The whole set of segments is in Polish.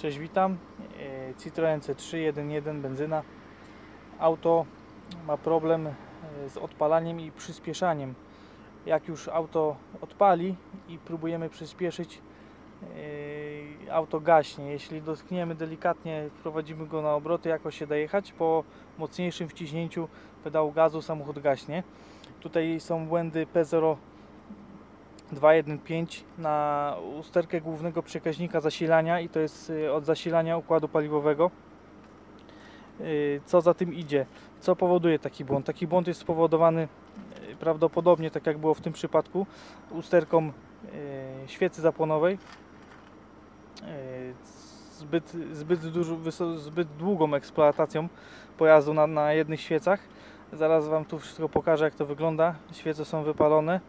Cześć, witam. E, Citroen C3 1.1 benzyna. Auto ma problem e, z odpalaniem i przyspieszaniem. Jak już auto odpali i próbujemy przyspieszyć, e, auto gaśnie. Jeśli dotkniemy delikatnie, wprowadzimy go na obroty, jako się da jechać, po mocniejszym wciśnięciu pedału gazu samochód gaśnie. Tutaj są błędy P0 215 na usterkę głównego przekaźnika zasilania i to jest y, od zasilania układu paliwowego. Y, Co za tym idzie? Co powoduje taki błąd? Taki błąd jest spowodowany y, prawdopodobnie, tak jak było w tym przypadku, usterką świecy zapłonowej. Zbyt, zbyt, dużo, zbyt długą eksploatacją pojazdu na, na jednych świecach. Zaraz Wam tu wszystko pokażę, jak to wygląda. Świece są wypalone.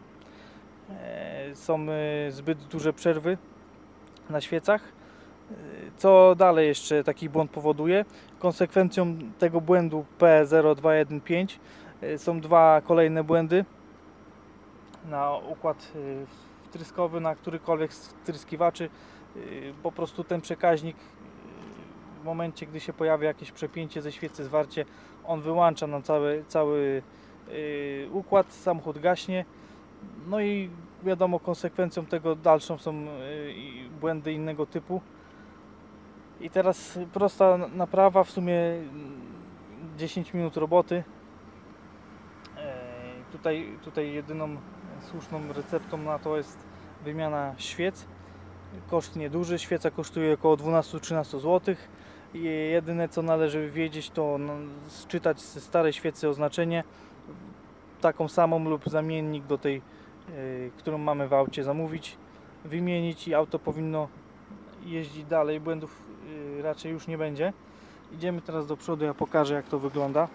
Są e, zbyt duże przerwy na świecach. E, Co dalej jeszcze taki błąd powoduje? Konsekwencją tego błędu P0215 e, są dwa kolejne błędy na układ wtryskowy, na którykolwiek z wtryskiwaczy. Po prostu ten przekaźnik w momencie, gdy się pojawia jakieś przepięcie ze świecy, zwarcie, on wyłącza nam cały, cały układ, samochód gaśnie. No i wiadomo, konsekwencją tego dalszą są i błędy innego typu. I teraz prosta naprawa, w sumie mm, 10 minut roboty. E, Tutaj, tutaj jedyną słuszną receptą na to jest wymiana świec. Koszt nieduży, świeca kosztuje około 12-13 zł. I jedyne co należy wiedzieć to czytać ze starej świecy oznaczenie taką samą lub zamiennik do tej którą mamy w aucie zamówić, wymienić i auto powinno jeździć dalej, błędów y, raczej już nie będzie. Idziemy teraz do przodu, ja pokażę jak to wygląda.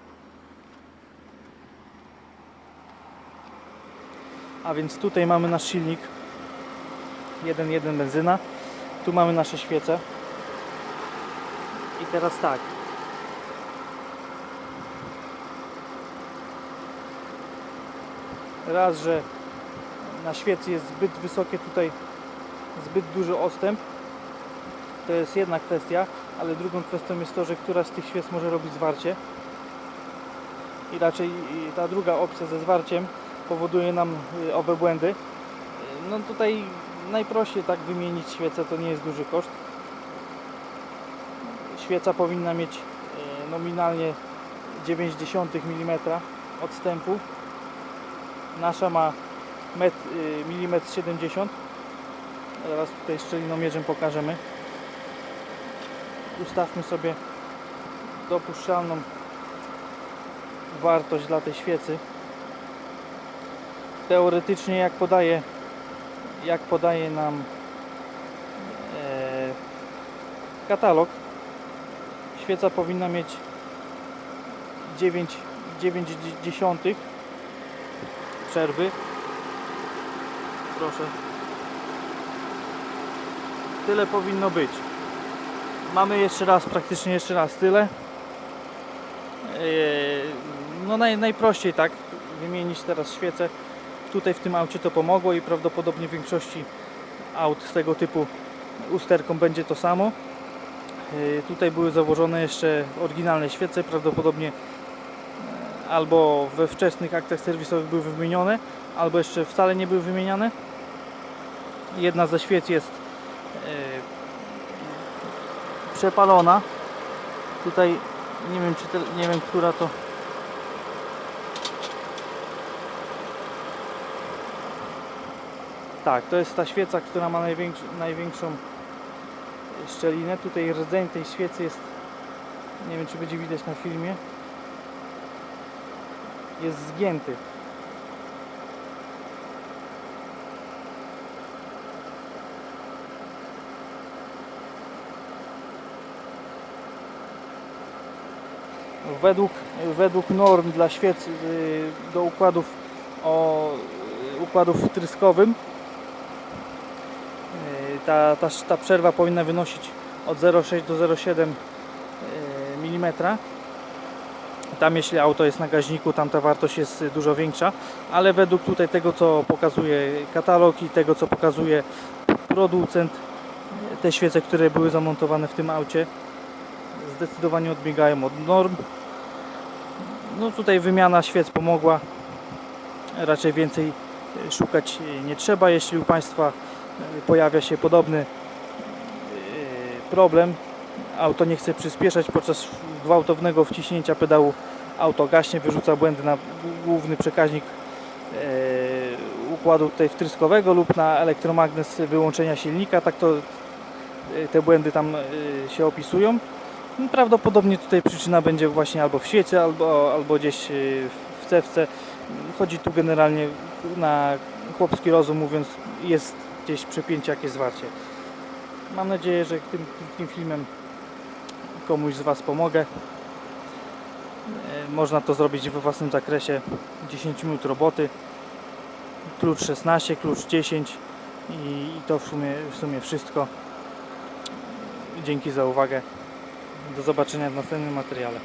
A więc tutaj mamy nasz silnik. 1.1 benzyna, tu mamy nasze świece. I teraz tak. Raz, że na świecy jest zbyt wysokie tutaj zbyt duży odstęp. To jest jedna kwestia ale drugą kwestią jest to, że która z tych świec może robić zwarcie. I raczej ta druga opcja ze zwarciem powoduje nam y, owe błędy. No tutaj najprościej tak wymienić świecę to nie jest duży koszt. Świeca powinna mieć y, nominalnie 0,9 mm odstępu. Nasza ma metr, milimetr 70 zaraz tutaj szczelinomierzem pokażemy. Ustawmy sobie dopuszczalną wartość dla tej świecy. Teoretycznie jak podaje jak podaje nam e, katalog świeca powinna mieć 9 9 dziesiątych przerwy proszę. Tyle powinno być. Mamy jeszcze raz praktycznie jeszcze raz tyle. Eee, no naj, najprościej tak wymienić teraz świecę tutaj w tym aucie to pomogło i prawdopodobnie w większości aut z tego typu usterką będzie to samo. Eee, tutaj były założone jeszcze oryginalne świece prawdopodobnie e, albo we wczesnych aktach serwisowych były wymienione albo jeszcze wcale nie były wymieniane jedna ze świec jest e, przepalona. Tutaj nie wiem czy te, nie wiem która to tak to jest ta świeca która ma największą szczelinę. Tutaj rdzeń tej świecy jest nie wiem czy będzie widać na filmie. Jest zgięty według, według norm dla świec y, do układów o y, układów y, ta, ta, ta przerwa powinna wynosić od 0,6 do 0,7 mm tam jeśli auto jest na gaźniku tam ta wartość jest dużo większa ale według tutaj tego co pokazuje katalog i tego co pokazuje producent te świece, które były zamontowane w tym aucie zdecydowanie odbiegają od norm. No tutaj wymiana świec pomogła. Raczej więcej e, szukać e, nie trzeba. Jeśli u Państwa e, pojawia się podobny problem, auto nie chce przyspieszać podczas gwałtownego wciśnięcia pedału auto gaśnie, wyrzuca błędy na główny przekaźnik układu tutaj wtryskowego lub na elektromagnes wyłączenia silnika, tak to te błędy tam się opisują. Prawdopodobnie tutaj przyczyna będzie właśnie albo w świecie, albo, albo gdzieś e, w cewce. Chodzi tu generalnie na chłopski rozum mówiąc, jest gdzieś przepięcie, jakieś zwarcie. Mam nadzieję, że tym krótkim filmem komuś z Was pomogę. E, Można to zrobić we własnym zakresie 10 minut roboty. Klucz 16, klucz 10 i, i to w sumie, w sumie wszystko. Dzięki za uwagę. Do zobaczenia w następnym materiale.